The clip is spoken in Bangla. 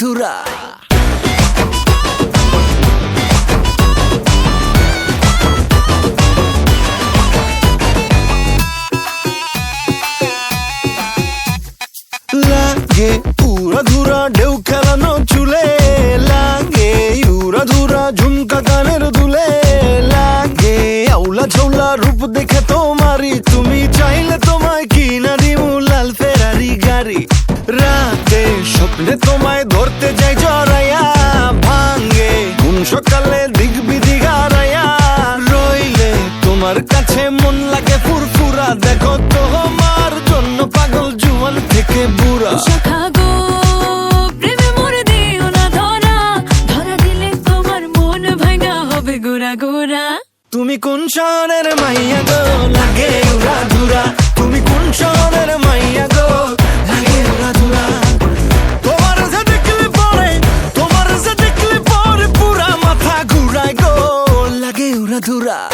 ধুরা লাগে উড়া ধুরা ঢেউ খেলানো চুলে লাগে উড়া ধুরা ঝুমকা কানের দুলে লাগে আউলা ঝৌলা রূপ দেখে হবে গোড়া গোড়া তুমি কোন শহরের মাইয়া গো? লাগে উড়া ধুরা। তুমি কোন শহরের মাইয়া গো? লাগে উড়া ধুরা। যে যে মাথা ধুরা।